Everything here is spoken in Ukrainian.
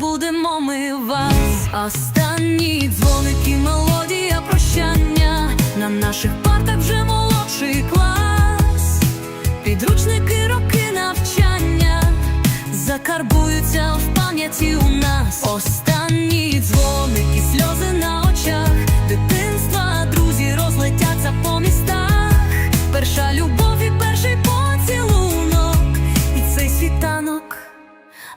забудемо ми вас. Останні дзвоники, мелодія прощання. На наших партах вже молодший клас. Підручники, роки навчання закарбуються в пам'яті у нас.